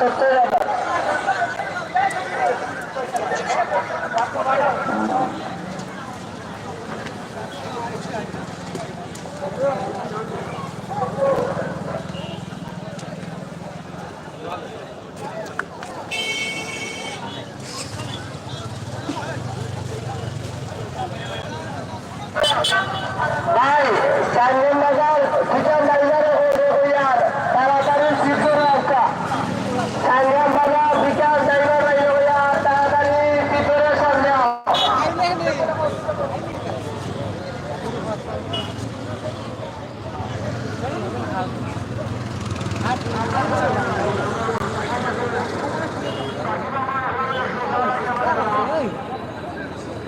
a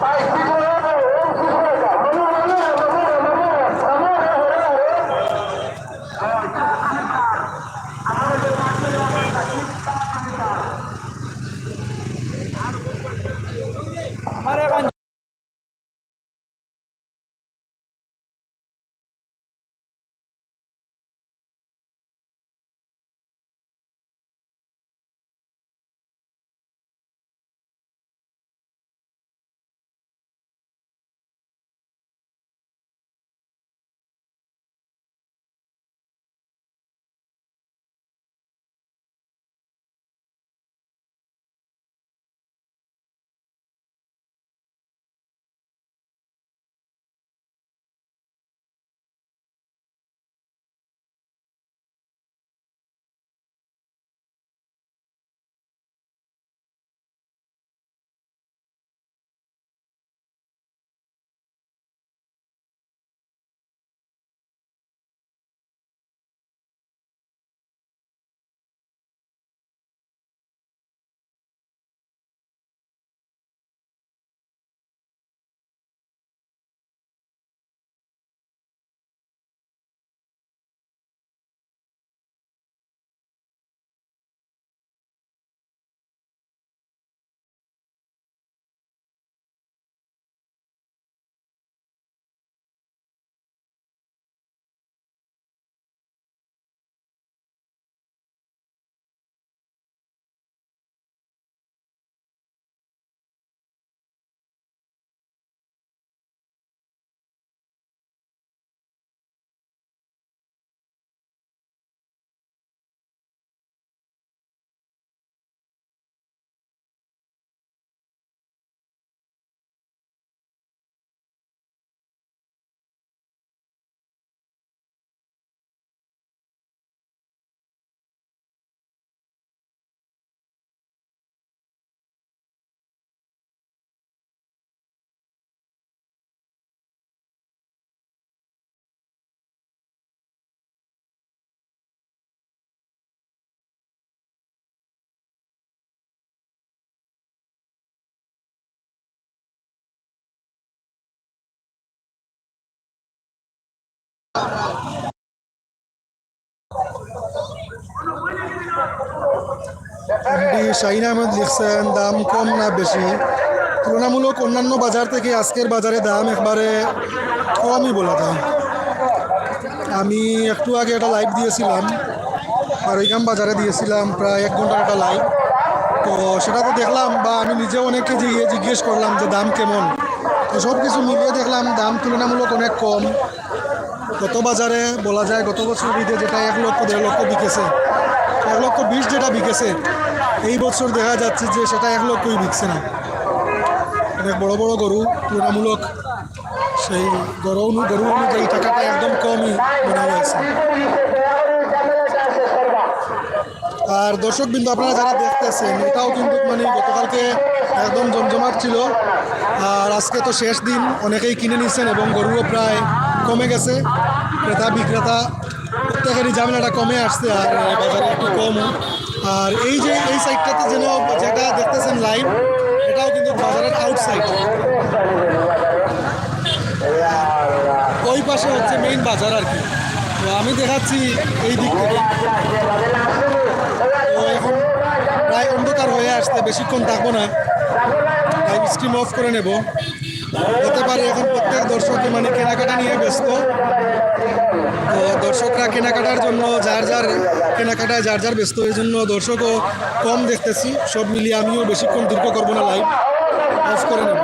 ไปที่ Shahin Ahmed লিখছেন, দাম কম না বেশি? তুলনামূলক অন্যান্য বাজার থেকে আজকের বাজারে দাম একবারে কমই বলা যায়। আমি একটু আগে একটা লাইভ দিয়েছিলাম বারৈগাম বাজারে দিয়েছিলাম, প্রায় এক ঘণ্টার একটা লাইভ তো সেটা তো দেখলাম বা আমি নিজেও অনেককে জিজ্ঞেস করলাম যে দাম কেমন। তো সব কিছু মিলিয়ে দেখলাম দাম তুলনামূলক অনেক কম। গত বাজারে বলা যায় গত বছর ঈদে যেটা এক লক্ষ, দেড় লক্ষ বিকেছে। এক লক্ষ বিশ যেটা বিকেছে এই বছর দেখা যাচ্ছে যে সেটা এক লক্ষই বিকছে না। অনেক বড় বড় গরু তুলনামূলক সেই গরু গরু অনুযায়ী টাকাটা একদম কমই মনে হয়েছে। আর দর্শক বিন্দু আপনারা যারা দেখতেছেন, এটাও কিন্তু মানে গতকালকে একদম জমজমাট ছিল। আর আজকে তো শেষ দিন, অনেকেই কিনে নিচ্ছেন এবং গরুও প্রায় কমে গেছে। ক্রেতা বিক্রেতা প্রত্যেকেরই ঝামেলাটা কমে আসছে আর বাজারে একটু কম। আর এই যে, এই সাইডটাতে যেন যেটা দেখতেছেন লাইন এটাও কিন্তু বাজারের আউটসাইড ওই পাশে হচ্ছে মেইন বাজার আর কি। তো আমি দেখাচ্ছি এই দিক থেকে। তো এখন প্রায় অন্ধকার হয়ে আসতে বেশিক্ষণ থাকব না। লাইভ স্ট্রিম অফ করে নেব। হতে পারে এখন প্রত্যেক দর্শকই মানে কেনাকাটা নিয়ে ব্যস্ত। তো দর্শকরা কেনাকাটার জন্য যার যার কেনাকাটায় যার যার ব্যস্ত, এই জন্য দর্শকও কম দেখতেছি। সব মিলিয়ে আমিও বেশিক্ষণ দীর্ঘ করব না লাইভ অফ করে নেব।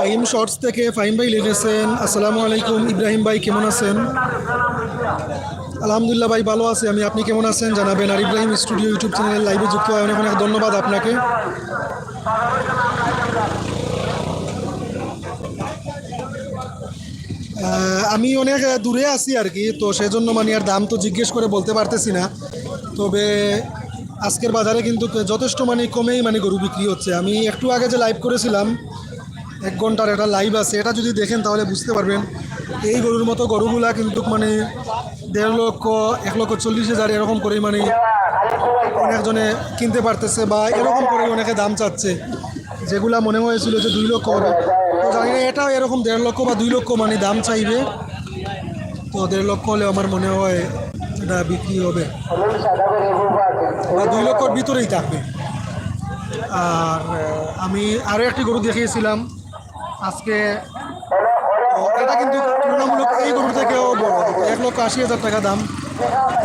ফাহিম শর্টস থেকে ফাহিম ভাই লিখেছেন আসসালামু আলাইকুম। ইব্রাহিম ভাই, কেমন আছেন? আলহামদুলিল্লাহ ভাই, ভালো আছি। আমি, আপনি কেমন আছেন? জানাবেন। আর ইব্রাহিম স্টুডিও ইউটিউব চ্যানেলের লাইভে যুক্ত হয় অনেক অনেক ধন্যবাদ আপনাকে। আমি অনেক দূরে আছি আর কি, তো সেজন্য মানে আর দাম তো জিজ্ঞেস করে বলতে পারতেছি না। তবে আজকের বাজারে কিন্তু যথেষ্ট মানে কমেই মানে গরু বিক্রি হচ্ছে। আমি একটু আগে যে লাইভ করেছিলাম এক ঘণ্টার একটা লাইভ আছে। এটা যদি দেখেন তাহলে বুঝতে পারবেন। এই গরুর মতো গরুগুলা কিন্তু মানে দেড় লক্ষ, এক লক্ষ চল্লিশ হাজার এরকম করে মানে অনেকজনে কিনতে পারতেছে বা এরকম করে অনেকে দাম চাচ্ছে। যেগুলা মনে হয়েছিল যে দুই লক্ষ হবে। তো জানি না, এটাও এরকম দেড় লক্ষ বা দুই লক্ষ মানে দাম চাইবে। তো দেড় লক্ষ হলে আমার মনে হয় এটা বিক্রি হবে। বা দুই লক্ষর ভিতরেই থাকবে। আর আমি আরও একটি গরু দেখিয়েছিলাম। আজকে এটা কিন্তু তুলনামূলক এই গরু থেকেও বড়। এক লক্ষ আশি হাজার টাকা দাম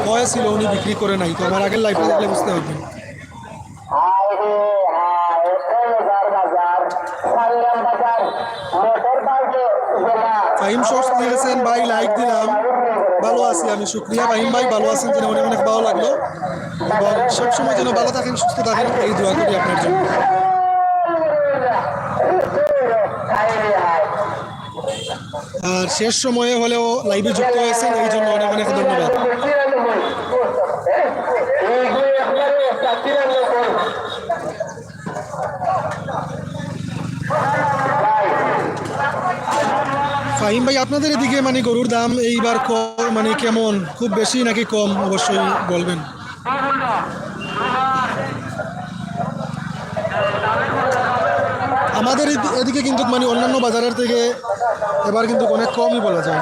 হয়েছিল, উনি বিক্রি করে নাই। তো আমার আগের লাইফে দেখলে বুঝতে পারবেন। ফাহিম শর্টস দিয়েছেন, ভাই লাইক দিলাম। ভালো আছি আমি, শুক্রিয়া। ফাহিম ভাই, ভালো আছেন জেনে অনেক অনেক ভালো লাগল। এবং সবসময় যেন ভালো থাকেন, সুস্থ থাকেন, এই দোয়া করি আপনার জন্য। আর শেষ সময়ে হলেও লাইভে যুক্ত হয়েছেন, এই জন্য অনেক অনেক ধন্যবাদ। ফাহিম ভাই, আপনাদের এদিকে মানে গরুর দাম এইবার ক- মানে কেমন? খুব বেশি নাকি কম? অবশ্যই বলবেন। আমাদের এদি- এদিকে কিন্তু মানে অন্যান্য বাজারের থেকে এবার কিন্তু অনেক কমই বলা যায়।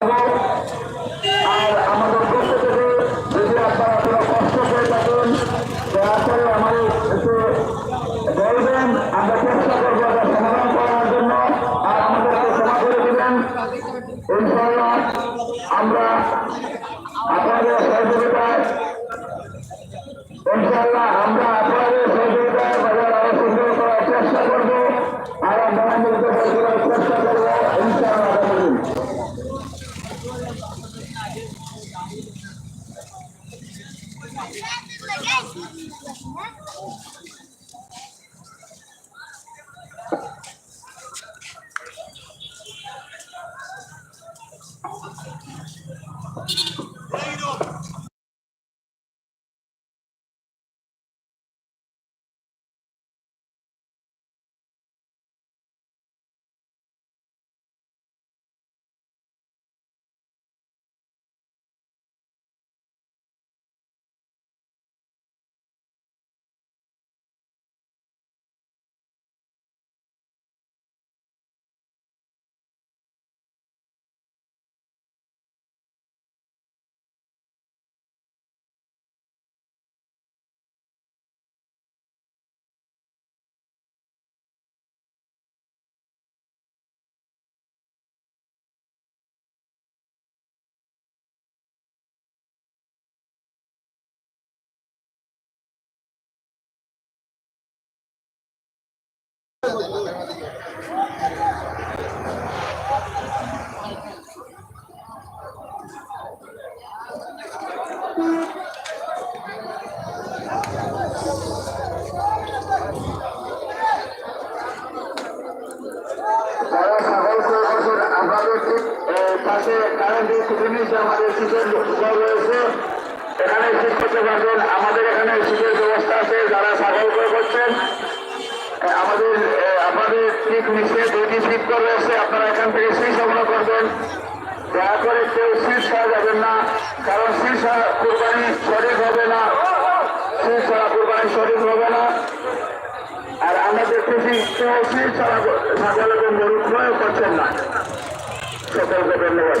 আর আমাদের পক্ষ থেকে যদি আপনারা কোনো কষ্ট করে থাকেন, দয়া করে আমাদের একটু বলবেন। আমরা চেষ্টা করব এটা সমাধান করার জন্য। আর আমরা আপনাদের সহযোগিতায়, ইনশাআল্লাহ আমরা পাশে কারেন্টের নিচে আমাদের ঘর রয়েছে। এখানে সিট করতে পারবেন, আমাদের এখানে সিটের ব্যবস্থা আছে, যারা ছাগল করে করছেন আমাদের আপনাদের ঠিক নিচে দুইটি সিট করে রয়েছে আপনারা এখান থেকে সিট সংগ্রহ করবেন। দয়া করে কেউ সিট ছাড়া যাবেন না, কারণ সিট ছাড়া কোরবানি সঠিক হবে না। সিট ছাড়া কোরবানি সঠিক হবে না। আর আমরা দেখতেছি কেউ সিট ছাড়া এবং গরু করছেন না। সকলকে ধন্যবাদ।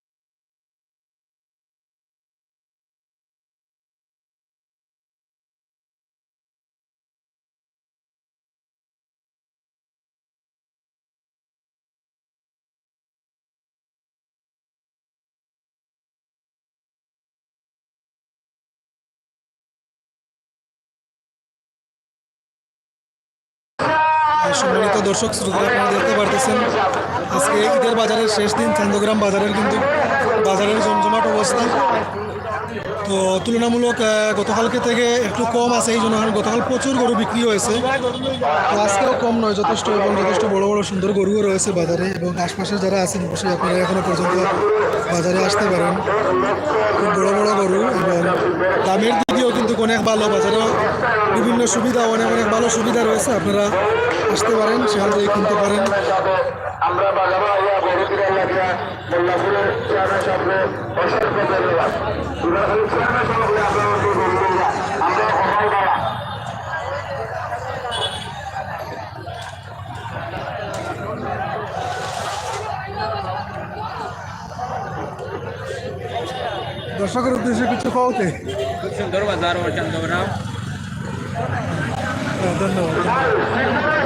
দর্শক শ্রোতা আপনারা দেখতে পারতেছেন, আজকে ঈদের বাজারের শেষ দিন চান্দগ্রাম বাজারের কিন্তু বাজারের জমজমাট অবস্থা। তো তুলনামূলক গতকালকে থেকে একটু কম আছে, এই জন্য এখন গতকাল প্রচুর গরু বিক্রি হয়েছে। তো আজকেও কম নয়, যথেষ্ট এবং যথেষ্ট বড় বড় সুন্দর গরুও রয়েছে বাজারে এবং আশপাশে যারা আছেন, অবশ্যই আপনারা এখনও পর্যন্ত বাজারে আসতে পারেন। খুব বড় বড় গরু এবং দামের দিকেও কিন্তু অনেক ভালো, বাজারেও বিভিন্ন সুবিধা, অনেক অনেক ভালো সুবিধা রয়েছে, আপনারা আসতে পারেন, সেখান থেকে কিনতে পারেন। আমরা অসংখ্য ধন্যবাদ দুর্গাপুরের ছেলেরা সকলে আপনাদেরকে ধন্যবাদ আমরা কপাল বাবা দর্শকের উদ্দেশ্যে কিছু কওতে হ্যাঁ, ধন্যবাদ ধন্যবাদ।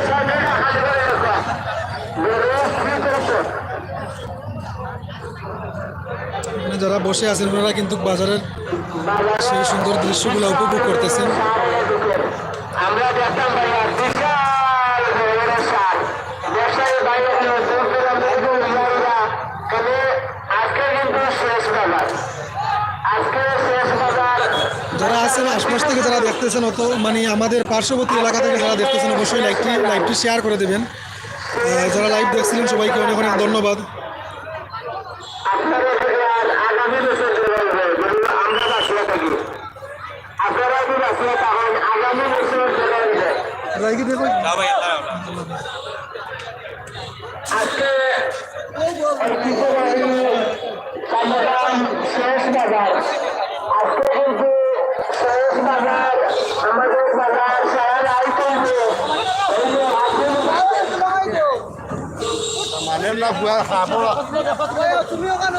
মানে যারা বসে আছেন ওনারা কিন্তু বাজারের সেই সুন্দর দৃশ্যগুলো উপভোগ করতেছেন। আমরা দেখতাম ভাইয়া বিশাল ব্যবসায়ী বাইরে যারা আছেন আশপাশ থেকে যারা দেখতেছেন অত মানে আমাদের পার্শ্ববর্তী এলাকা থেকে যারা দেখতেছেন অবশ্যই লাইভটি লাইভটি শেয়ার করে দেবেন। যারা লাইভ দেখছিলেন সবাইকে অনেক অনেক ধন্যবাদ। তুই আর খাব তুমিও কেন